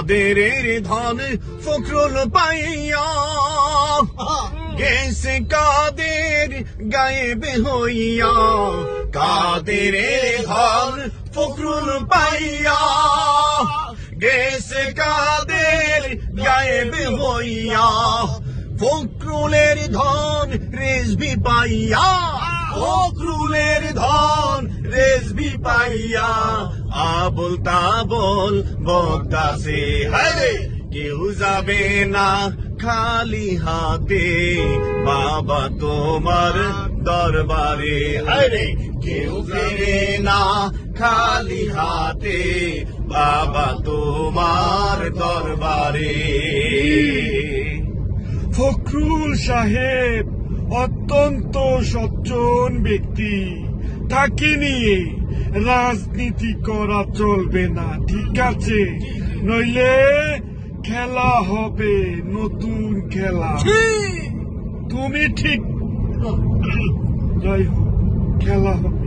কাদের ধন ফখরুল পাইয়া গেছে কাদের গায়েব হইয়া কাদের ধন ফখরুল পাইয়া গেছে কাদের গায়েব হইয়া ফখরুলের ধন রেজবি পাইয়া ফখরুলের ধন রেজবি পাইয়া আবল তাবল বক্তাসে হায় কেউ যাবে না খালি হাতে। বাবা তোমার দরবারে। হায় কেউ ফেরে না খালি হাতে। বাবা তোমার দরবারে। ফখরুল সাহেব অত্যন্ত সজ্জন ব্যক্তি, তাকে নিয়ে রাজনীতি করা চলবে না ঠিক আছে? নইলে খেলা হবে নতুন খেলা। তুমি ঠিক। যাই হোক খেলা হবে